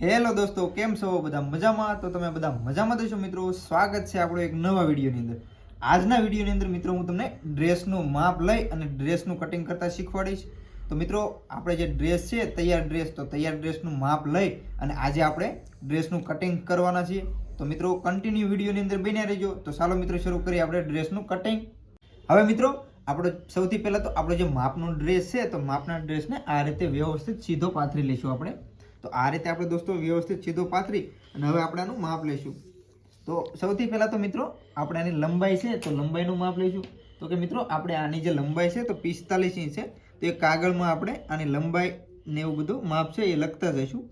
Hello દોસ્તો, કેમ છો? બધા મજામાં? તો તમે બધા મજામાં દેશો મિત્રો? સ્વાગત છે આપણો એક નવા વિડીયોની અંદર. આજના વિડીયોની અંદર મિત્રો હું તમને ડ્રેસનું માપ લઈ અને ડ્રેસનું કટિંગ કરતાં શીખવાડીશ. તો મિત્રો, આપણે જે ડ્રેસ છે, તૈયાર ડ્રેસ, તો તૈયાર ડ્રેસનું માપ લઈ અને આજે આપણે ડ્રેસનું કટિંગ કરવાના છીએ. તો મિત્રો કન્ટિન્યુ વિડીયોની અંદર બન્યા રહેજો. તો ચાલો મિત્રો, શરૂ કરીએ આપણે ડ્રેસનું કટિંગ. હવે મિત્રો, આપણે સૌથી પહેલાં તો આપણો જે માપનો ડ્રેસ છે, તો માપના ડ્રેસને આ રીતે વ્યવસ્થિત સીધો પાથરી લઈશું આપણે. તો આ રીતે આપણે દોસ્તો વ્યવસ્થિત સીધો પાથરી અને હવે આપણે આનું માપ લઈશું. તો સૌથી પહેલાં તો મિત્રો, આપણે આની લંબાઈ છે તો લંબાઈનું માપ લઈશું. તો કે મિત્રો, આપણે આની જે લંબાઈ છે તો પિસ્તાલીસ ઇંચ છે. તો એ કાગળમાં આપણે આની લંબાઈ ને એવું બધું માપ છે એ લખતા જઈશું.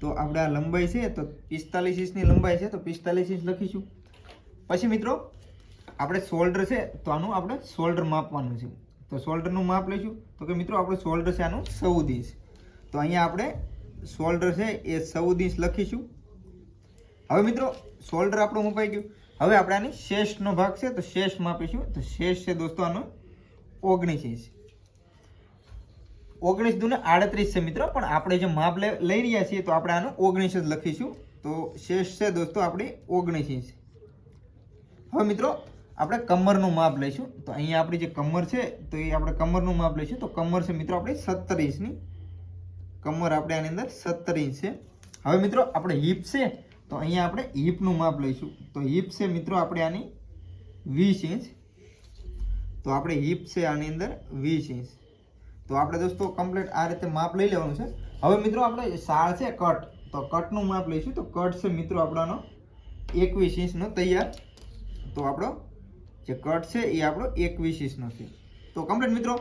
તો આપણે આ લંબાઈ છે તો પિસ્તાલીસ ઇંચની લંબાઈ છે તો પિસ્તાલીસ ઇંચ લખીશું. પછી મિત્રો, આપણે શોલ્ડર છે તો આનું આપણે શોલ્ડર માપવાનું છે. તો શોલ્ડરનું માપ લઈશું. તો કે મિત્રો, આપણું શોલ્ડર છે આનું ચૌદ ઇંચ. તો અહીંયા આપણે શોલ્ડર છે, એ ચૌદ ઇંચ લખીશું. હવે મિત્રો શોલ્ડર આપણું મપાઈ ગયું. હવે આપણે આની શેષનો ભાગ છે, તો શેષ માપીશું. તો શેષ છે દોસ્તો આનો ઓગણીસ ઇંચ. ઓગણીસ દુને આડત્રીસ છે મિત્રો, પણ આપણે જે માપ લઈ રહ્યા છીએ, તો આપણે આનું ઓગણીસ જ લખીશું. તો શેષ છે દોસ્તો આપણી ઓગણીસ ઇંચ. હવે મિત્રો, આપણે કમરનું માપ લઈશું. તો અહીંયા આપણી જે કમર છે, તો એ આપણે કમરનું માપ લઈશું. તો કમર છે મિત્રો આપણી સત્તર ઇંચની. કમર આપણે આની અંદર સત્તર ઇંચ છે. હવે મિત્રો આપણે હિપ છે, તો અહીંયા આપણે હિપનું માપ લઈશું. તો હિપ છે મિત્રો આપણે આની વીસ ઇંચ. તો આપણે હિપ છે આની અંદર વીસ ઇંચ. તો આપણે દોસ્તો કમ્પ્લીટ આ રીતે માપ લઈ લેવાનું છે. હવે મિત્રો આપણે શાળ છે કટ. તો કટનું માપ લઈશું. તો કટ છે મિત્રો આપણાનો એકવીસ ઇંચનો તૈયાર. તો આપણો જે કટ છે એ આપણો એકવીસ ઇંચનો છે. તો કમ્પ્લીટ મિત્રો,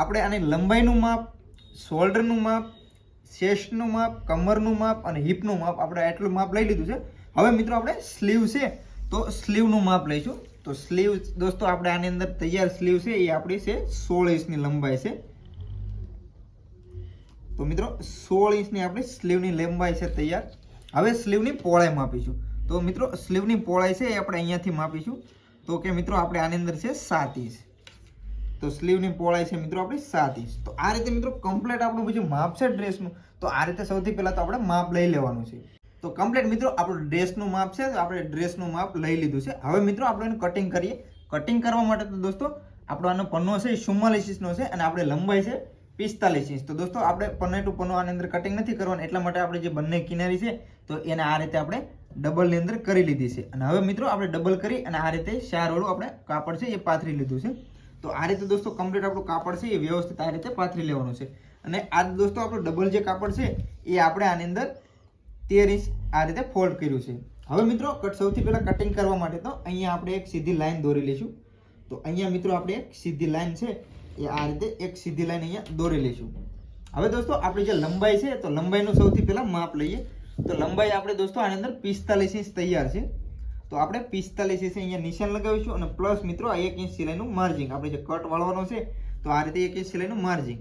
આપણે આની લંબાઈનું માપ શોલ્ડરનું માપ ચેસ્ટનું માપ, કમરનું માપ અને હિપનું માપ આપણે એટલું માપ લઈ લીધું છે. હવે મિત્રો આપણે સ્લીવ છે, તો સ્લીવનું માપ લઈશું. તો સ્લીવ દોસ્તો, આપણે આની અંદર તૈયાર સ્લીવ છે, એ આપણી છે સોળ ઇંચની લંબાઈ છે. તો મિત્રો, સોળ ઇંચની આપણી સ્લીવની લંબાઈ છે તૈયાર. હવે સ્લીવની પહોળાઈ માપીશું. તો મિત્રો સ્લીવની પહોળાઈ છે એ આપણે અહીંયાથી માપીશું. તો કે મિત્રો, આપણે આની અંદર છે સાત ઇંચ. તો સ્લીવની પહોળાઈ છે મિત્રો આપણી સાત ઇંચ તો આ રીતે મિત્રો કમ્પ્લેટ આપણું બીજું માપ છે ડ્રેસનું તો આ રીતે સૌથી પહેલાં તો આપણે માપ લઈ લેવાનું છે. તો કમ્પ્લેટ મિત્રો આપણું ડ્રેસનું માપ છે, આપણે ડ્રેસનું માપ લઈ લીધું છે. હવે મિત્રો આપણે એનું કટિંગ કરીએ. કટિંગ કરવા માટે તો દોસ્તો આપણો આનો પન્નો છે એ ચુમ્માલીસ ઇંચનો છે અને આપણે લંબાઈ છે પિસ્તાલીસ ઇંચ તો દોસ્તો આપણે પન્ને ટુ પન્નો આની અંદર કટિંગ નથી કરવાનું. એટલા માટે આપણે જે બંને કિનારી છે, તો એને આ રીતે આપણે ડબલની અંદર કરી લીધી છે. અને હવે મિત્રો આપણે ડબલ કરી અને આ રીતે ચારવાળું આપણે કાપડ છે એ પાથરી લીધું છે. તો આ રીતે દોસ્તો કમ્પ્લીટ આપણું કાપડ છે, એ વ્યવસ્થિત આ રીતે પાથરી લેવાનું છે. અને આ દોસ્તો આપણું ડબલ જે કાપડ છે, એ આપણે આની અંદર તેર ઇંચ આ રીતે ફોલ્ડ કર્યું છે. હવે મિત્રો કટ સૌથી પહેલાં કટિંગ કરવા માટે તો અહીંયા આપણે એક સીધી લાઈન દોરી લઈશું. તો અહીંયા મિત્રો આપણે એક સીધી લાઈન છે, એ આ રીતે એક સીધી લાઈન અહીંયા દોરી લઈશું. હવે દોસ્તો, આપણી જે લંબાઈ છે, તો લંબાઈનું સૌથી પહેલાં માપ લઈએ. તો લંબાઈ આપણે દોસ્તો આની અંદર પિસ્તાલીસ ઇંચ તૈયાર છે. તો આપણે પિસ્તાલીસ ઇંચ અહીંયા નિશાન લગાવીશું અને પ્લસ મિત્રો આ એક ઇંચ સિલાઈનું માર્જિંગ. આપણે જે કટ વાળવાનો છે, તો આ રીતે એક ઇંચ સિલાઈનું માર્જિંગ.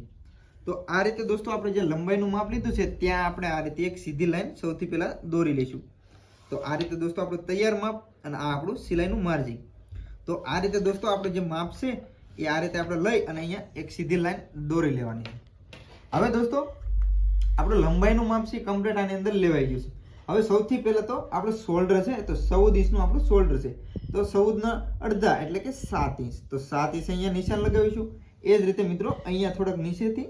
તો આ રીતે દોસ્તો આપણે જે લંબાઈનું માપ લીધું છે, ત્યાં આપણે આ રીતે એક સીધી લાઈન સૌથી પહેલાં દોરી લઈશું. તો આ રીતે દોસ્તો આપણું તૈયાર માપ અને આ આપણું સિલાઈનું માર્જિંગ. તો આ રીતે દોસ્તો આપણે જે માપ છે, એ આ રીતે આપણે લઈ અને અહીંયા એક સીધી લાઈન દોરી લેવાની હવે દોસ્તો, આપણું લંબાઈનું માપ છે કમ્પ્લીટ આની અંદર લેવાઈ ગયું છે. હવે સૌથી પહેલાં તો આપણો શોલ્ડર છે, તો ચૌદ ઇંચનું આપણું શોલ્ડર છે. તો ચૌદના અડધા, એટલે કે સાત ઇંચ. તો સાત ઇંચ અહીંયા નિશાન લગાવીશું. એ જ રીતે મિત્રો, અહીંયા થોડાક નીચેથી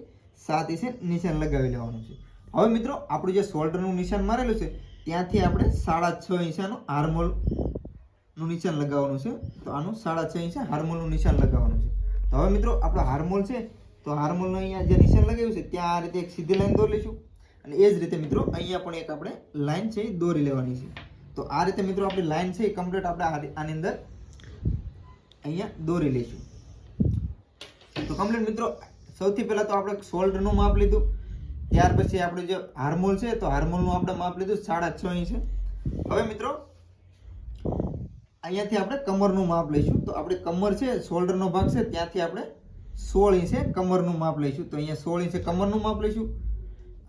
સાત ઇંચે નિશાન લગાવી લેવાનું છે. હવે મિત્રો, આપણું જે શોલ્ડરનું નિશાન મારેલું છે, ત્યાંથી આપણે સાડા છ ઇંચાનું હાર્મોલનું નિશાન લગાવવાનું છે. તો આનું સાડા છ ઇંચે હાર્મોલનું નિશાન લગાવવાનું છે. તો હવે મિત્રો, આપણો હાર્મોલ છે, તો હાર્મોલનું અહીંયા જે નિશાન લગાવ્યું છે, ત્યાં આ રીતે એક સીધી લાઈન દોરી લઈશું. અને એ જ રીતે મિત્રો, અહીંયા પણ એક આપણે લાઈન છે એ દોરી લેવાની છે. તો આ રીતે મિત્રો આપણી લાઈન છે એ કમ્પ્લીટ આપણે આની અંદર અહીંયા દોરી લઈશું. તો કમ્પ્લીટ મિત્રો, સૌથી પહેલાં તો આપણે શોલ્ડરનું માપ લીધું. ત્યાર પછી આપણે જે હાર્મોલ છે, તો હાર્મોલનું આપણે માપ લીધું સાડા છ ઇંચ. હવે મિત્રો, અહીંયાથી આપણે કમરનું માપ લઈશું. તો આપણે કમર છે શોલ્ડરનો ભાગ છે, ત્યાંથી આપણે સોળ ઇંચે કમરનું માપ લઈશું. તો અહીંયા સોળ ઇંચે કમરનું માપ લઈશું.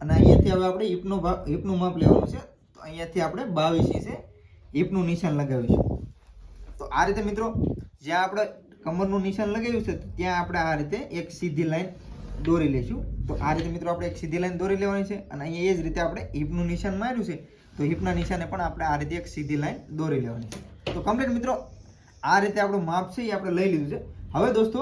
અને અહીંયાથી હવે આપણે હિપનો ભાગ, હિપનું માપ લેવાનું છે. તો અહીંયાથી આપણે બાવીસ ઇંચે હિપનું નિશાન લગાવીશું. તો આ રીતે મિત્રો, જ્યાં આપણે કમરનું નિશાન લગાવ્યું છે, ત્યાં આપણે આ રીતે એક સીધી લાઈન દોરી લઈશું. તો આ રીતે મિત્રો આપણે એક સીધી લાઈન દોરી લેવાની છે અને અહીંયા એ જ રીતે આપણે હિપનું નિશાન માર્યું છે. તો હિપના નિશાને પણ આપણે આ રીતે એક સીધી લાઈન દોરી લેવાની છે. તો કમ્પ્લીટ મિત્રો, આ રીતે આપણું માપ છે એ આપણે લઈ લીધું છે. હવે દોસ્તો,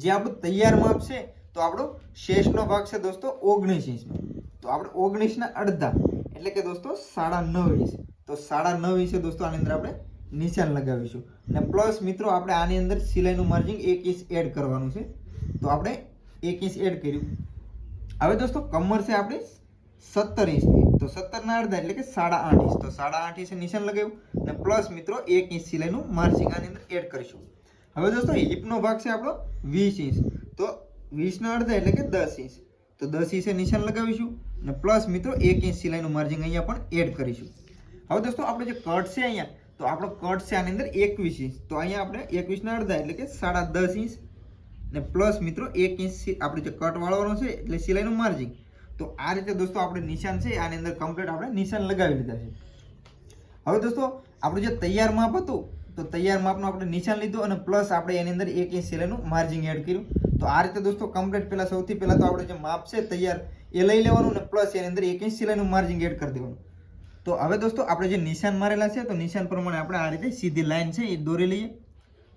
જે આપણું તૈયાર માપ છે તો આપણો શેષનો ભાગ છે દોસ્તો ઓગણીસ ઇંચનો. તો આપણે ઓગણીસના અડધા, એટલે કે દોસ્તો સાડા નવ ઇંચ. તો સાડા નવ ઇંચે દોસ્તો આની અંદર આપણે નિશાન લગાવીશું. અને પ્લસ મિત્રો આપણે આની અંદર સિલાઈનું માર્જિન એક ઇંચ એડ કરવાનું છે. તો આપણે એક ઇંચ એડ કર્યું. હવે દોસ્તો કમર છે આપણે સત્તર ઇંચની. તો સત્તરના અડધા, એટલે કે સાડા આઠ ઇંચ. તો સાડા આઠ ઇંચે નિશાન લગાવ્યું. અને પ્લસ મિત્રો એક ઇંચ સિલાઈનું માર્જિન આની અંદર એડ કરીશું. હવે દોસ્તો હિપનો ભાગ છે આપણો વીસ ઇંચ. તો વીસના અડધા એટલે કે દસ ઇંચ. તો દસ ઇંચે નિશાન લગાવીશું અને પ્લસ મિત્રો એક ઇંચ સિલાઈનું માર્જિન અહીંયા પણ એડ કરીશું. હવે દોસ્તો આપણે જે કટ છે અહીંયા, તો આપણો કટ છે આની અંદર એકવીસ ઇંચ. તો અહીંયા આપણે એકવીસના અડધા એટલે કે સાડા દસ ઇંચ ને પ્લસ મિત્રો એક ઇંચ આપણે જે કટ વાળવાનો છે એટલે સિલાઈનું માર્જિન તો આ રીતે દોસ્તો આપણે નિશાન છે, આની અંદર કમ્પ્લીટ આપણે નિશાન લગાવી લીધા છે. હવે દોસ્તો આપણું જે તૈયાર માપ હતું, તો તૈયાર માપનું આપણે નિશાન લીધું અને પ્લસ આપણે એની અંદર એક ઇંચ સિલાઈનું માર્જિન એડ કર્યું. તો આ રીતે દોસ્તો કમ્પ્લીટ પહેલાં સૌથી પહેલાં તો આપણે જે માપ છે તૈયાર, એ લઈ લેવાનું અને પ્લસ એની અંદર એક ઇંચ સિલાઈનું માર્જિન એડ કરી દેવાનું. તો હવે દોસ્તો આપણે જે નિશાન મારેલા છે, તો નિશાન પ્રમાણે આપણે આ રીતે સીધી લાઈન છે એ દોરી લઈએ.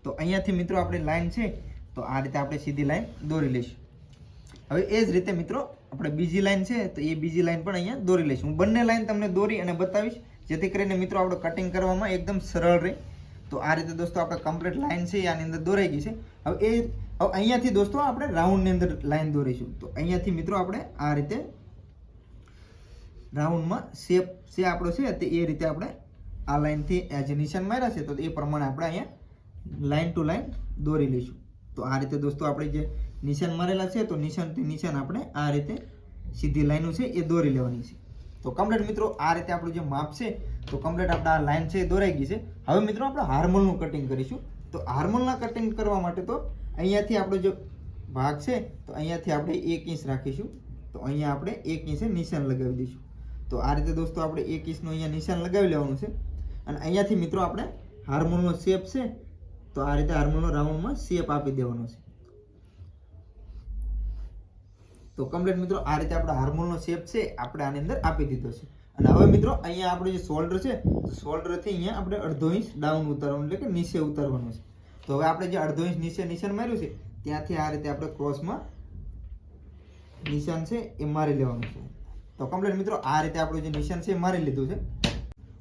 તો અહીંયાથી મિત્રો આપણી લાઈન છે, તો આ રીતે આપણે સીધી લાઈન દોરી લઈશું. હવે એ જ રીતે મિત્રો આપણે બીજી લાઈન છે, તો એ બીજી લાઈન પણ અહીંયા દોરી લઈશું. હું બંને લાઈન તમને દોરી અને બતાવીશ, જેથી કરીને મિત્રો આપણે કટિંગ કરવામાં એકદમ સરળ રહે. તો આ રીતે દોસ્તો આપણે કમ્પ્લીટ લાઈન છે આની અંદર દોરાઈ ગઈ છે. હવે એ હવે અહીંયાથી દોસ્તો આપણે રાઉન્ડની અંદર લાઈન દોરીશું. તો અહીંયાથી મિત્રો આપણે આ રીતે રાઉન્ડમાં શેપ છે આપણો છે તે એ રીતે આપણે આ લાઈનથી આ જે નિશાન માર્યા છે. તો એ પ્રમાણે આપણે અહીંયા લાઈન ટુ લાઈન દોરી લઈશું. તો આ રીતે દોસ્તો આપણે જે નિશાન મારેલા છે, તો નિશાનથી નિશાન આપણે આ રીતે સીધી લાઈનો છે એ દોરી લેવાની છે. તો કમ્પ્લેટ મિત્રો આ રીતે આપણું જે માપ છે, તો કમ્પ્લેટ આપણે આ લાઈન છે એ દોરાઈ ગઈ છે. હવે મિત્રો આપણે હાર્મોનનું કટિંગ કરીશું. તો હાર્મોનના કટિંગ કરવા માટે તો અહીંયાથી આપણો જો ભાગ છે, તો અહીંયાથી આપણે એક ઇંચ રાખીશું. તો અહીંયા આપણે એક ઇંચે નિશાન લગાવી દઈશું. તો આ રીતે દોસ્તો આપણે એક ઇંચનું અહીંયા નિશાન લગાવી લેવાનું છે. અને અહીંયાથી મિત્રો આપણે હાર્મોનનો શેપ છે, તો આ રીતે હાર્મોનનો રાઉન્ડમાં શેપ આપી દેવાનો છે. તો કમ્પ્લીટ મિત્રો, આ રીતે આપણે હાર્મોનનો શેપ છે, આપણે આની અંદર આપી દીધો છે. અને હવે મિત્રો, અહીંયા આપણું જે શોલ્ડર છે શોલ્ડરથી અહીંયા આપણે અડધો ઇંચ ડાઉન ઉતારવાનું, એટલે કે નીચે ઉતારવાનું છે. તો હવે આપણે જે અડધો ઇંચ નીચે નિશાન માર્યું છે, ત્યાંથી આ રીતે આપણે ક્રોસમાં નિશાન છે એ મારી લેવાનું છે. તો કમ્પ્લેટ મિત્રો, આ રીતે આપણું જે નિશાન છે એ મારી લીધું છે.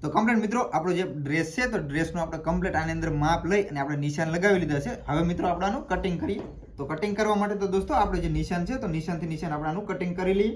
તો કમ્પ્લેટ મિત્રો, આપણો જે ડ્રેસ છે, તો ડ્રેસનું આપણે કમ્પ્લેટ આની અંદર માપ લઈ અને આપણે નિશાન લગાવી લીધા છે. હવે મિત્રો આપણાનું કટિંગ કરીએ. તો કટિંગ કરવા માટે તો દોસ્તો, આપણે જે નિશાન છે, તો નિશાનથી નિશાન આપણાનું કટિંગ કરી લઈએ.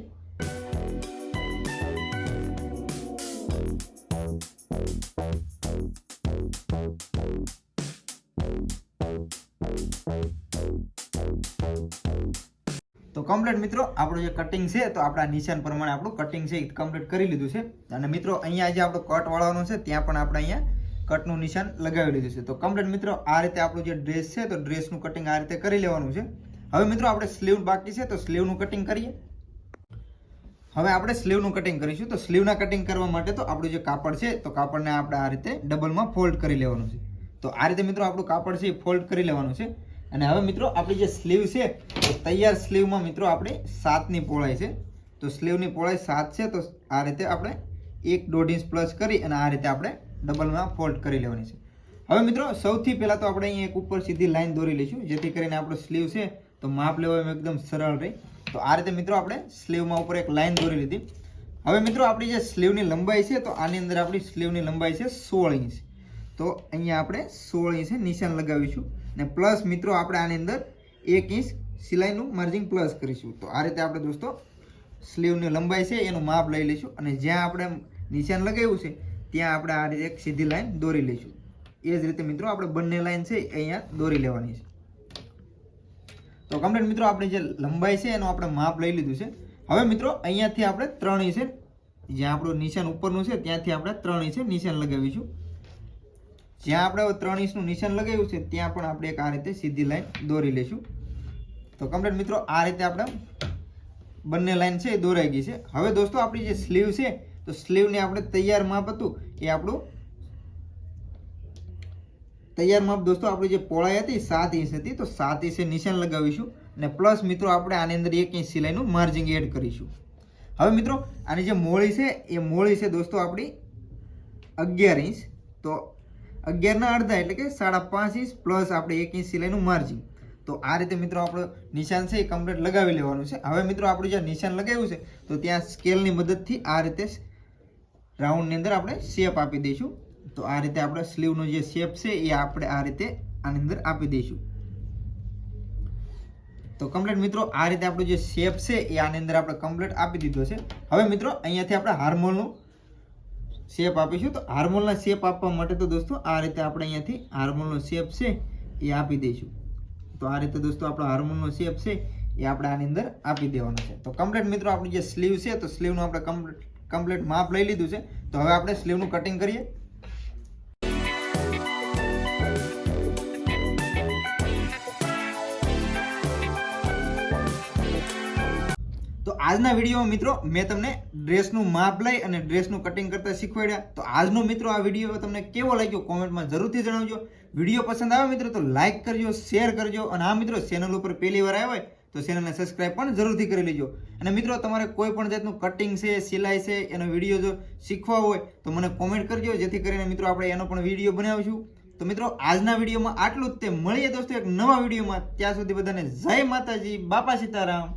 તો કમ્પ્લીટ મિત્રો, આપણું જે કટિંગ છે, તો આપણા નિશાન પ્રમાણે આપણું કટિંગ છે, એ કમ્પ્લીટ કરી લીધું છે. અને મિત્રો, અહીંયા જે આપણો કટ વાળવાનો છે, ત્યાં પણ આપણે અહીંયા કટનું નિશાન લગાવી લીધું છે. તો કમ્પ્લીટ મિત્રો, આ રીતે આપણું જે ડ્રેસ છે, તો ડ્રેસનું કટિંગ આ રીતે કરી લેવાનું છે. હવે મિત્રો, આપણે સ્લીવ બાકી છે, તો સ્લીવનું કટિંગ કરીએ. હવે આપણે સ્લીવનું કટિંગ કરીશું. તો સ્લીવના કટિંગ કરવા માટે તો આપણું જે કાપડ છે, તો કાપડને આપણે આ રીતે ડબલમાં ફોલ્ડ કરી લેવાનું છે. તો આ રીતે મિત્રો આપણું કાપડ છે એ ફોલ્ડ કરી લેવાનું છે. અને હવે મિત્રો આપણી જે સ્લીવ છે તો તૈયાર સ્લીવમાં મિત્રો આપણે સાતની પહોળાઈ છે. તો સ્લીવની પહોળાઈ સાત છે, તો આ રીતે આપણે એક દોઢ ઇંચ પ્લસ કરી અને આ રીતે આપણે ડબલમાં ફોલ્ડ કરી લેવાની છે. હવે મિત્રો સૌથી પહેલાં તો આપણે અહીંયા એક ઉપર સીધી લાઇન દોરી લઈશું, જેથી કરીને આપણો સ્લીવ છે, તો માપ લેવામાં એકદમ સરળ રહે. તો આ રીતે મિત્રો આપણે સ્લીવમાં ઉપર એક લાઈન દોરી લીધી. હવે મિત્રો આપણી જે સ્લીવની લંબાઈ છે, તો આની અંદર આપણી સ્લીવની લંબાઈ છે સોળ ઇંચ. તો અહીંયા આપણે સોળ ઇંચે નિશાન લગાવીશું. ને પ્લસ મિત્રો આપણે આની અંદર એક ઇંચ સિલાઈનું માર્જિન પ્લસ કરીશું. તો આ રીતે આપણે દોસ્તો સ્લીવની લંબાઈ છે, એનું માપ લઈ લઈશું. અને જ્યાં આપણે નિશાન લગાવ્યું છે, ત્યાં આપણે આ રીતે એક સીધી લાઈન દોરી લઈશું. એ જ રીતે મિત્રો આપણે બંને લાઈન છે અહીંયા દોરી લેવાની છે. તો કમ્પ્લીટ મિત્રો આપણી જે લંબાઈ છે, એનું આપણે માપ લઈ લીધું છે. હવે મિત્રો અહીંયાથી આપણે ત્રણ ઇંચે જ્યાં આપણું નિશાન ઉપરનું છે, ત્યાંથી આપણે ત્રણ ઇંચે નિશાન લગાવીશું. જ્યાં આપણે ત્રણ ઇંચનું નિશાન લગાવ્યું છે, ત્યાં પણ આપણે એક આ રીતે સીધી લાઈન દોરી લઈશું. તો કમ્પ્લીટ મિત્રો, આ રીતે આપણે બંને લાઈન છે એ દોરાઈ ગઈ છે. હવે દોસ્તો, આપણી જે સ્લીવ છે, તો સ્લીવને આપણે તૈયાર માપ હતું એ આપણું તૈયાર માપ દોસ્તો, આપણી જે પોળાઈ હતી સાત ઇંચ હતી. તો સાત ઇંચે નિશાન લગાવીશું અને પ્લસ મિત્રો, આપણે આની અંદર એક ઇંચ સિલાઈનું માર્જિંગ એડ કરીશું. હવે મિત્રો, આની જે મોળી છે, એ મોળી છે દોસ્તો આપણી અગિયાર ઇંચ. તો અગિયારના અડધા એટલે કે સાડા પાંચ ઇંચ પ્લસ આપણે એક ઇંચ સિલાઈનું માર્જિન તો આ રીતે મિત્રો આપણું નિશાન છે એ કમ્પ્લીટ લગાવી લેવાનું છે. હવે મિત્રો આપણું જે નિશાન લગાવ્યું છે, તો ત્યાં સ્કેલની મદદથી આ રીતે રાઉન્ડની અંદર આપણે શેપ આપી દઈશું. તો આ રીતે આપણે સ્લીવનો જે શેપ છે એ આપણે આ રીતે આની અંદર આપી દઈશું. તો કમ્પ્લીટ મિત્રો આ રીતે આપણો જે શેપ છે એ આની અંદર આપણે કમ્પ્લીટ આપી દીધો છે. હવે મિત્રો અહીંયાથી આપણે હાર્મોનનું શેપ આપીશું. તો હાર્મોનના શેપ આપવા માટે તો દોસ્તો આ રીતે આપણે અહીંયાથી હાર્મોનનો શેપ છે એ આપી દઈશું. તો આ રીતે દોસ્તો આપણો હાર્મોનનો શેપ છે એ આપણે આની અંદર આપી દેવાનો છે. તો કમ્પ્લેટ મિત્રો, આપણી જે સ્લીવ છે, તો સ્લીવનું આપણે કમ્પ્લેટ માપ લઈ લીધું છે. તો હવે આપણે સ્લીવનું કટિંગ કરીએ. આજના વિડીયોમાં મિત્રો મેં તમને ડ્રેસનું માપ લઈ અને ડ્રેસનું કટિંગ કરતા શીખવાડ્યા. તો આજનો મિત્રો આ વીડિયો તમને કેવો લાગ્યો કોમેન્ટમાં જરૂરથી જણાવજો. વીડિયો પસંદ આવે મિત્રો તો લાઈક કરજો શેર કરજો. અને આ મિત્રો ચેનલ ઉપર પહેલી વાર આવ્યા હોય તો ચેનલને સબસ્ક્રાઇબ પણ જરૂરથી કરી લેજો. અને મિત્રો તમારે કોઈ પણ જાતનું કટિંગ છે, સિલાઈ છે, એનો વીડિયો જો શીખવા હોય તો મને કોમેન્ટ કરજો. જેથી કરીને મિત્રો આપણે એનો પણ વીડિયો બનાવીશું. તો મિત્રો આજના વિડીયોમાં આટલું જ તે. મળીએ દોસ્તો એક નવા વિડીયોમાં. ત્યાં સુધી બધાને જય માતાજી, બાપા સીતારામ.